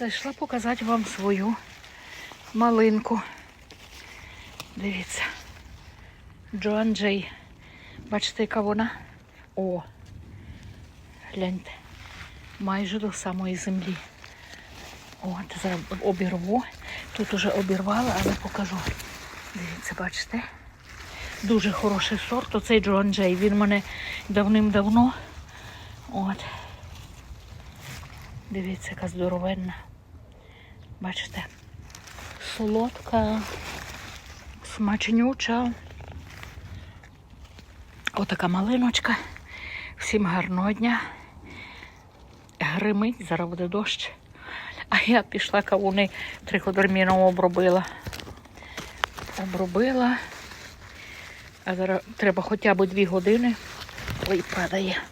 Зайшла показати вам свою малинку. Дивіться. Джоан Джей. Бачите, яка вона? О! Гляньте. Майже до самої землі. От, зараз обірву. Тут уже обірвала, але покажу. Дивіться, бачите? Дуже хороший сорт. Оцей Джоан Джей. Він мене давним-давно. От. Дивіться, яка здоровенна. Бачите? Солодка, смачнюча. Отака малиночка. Всім гарного дня. Гримить, зараз буде дощ. А я пішла кавуни триходерміном обробила. Обробила. А зараз треба хоча б дві години. Ой, падає.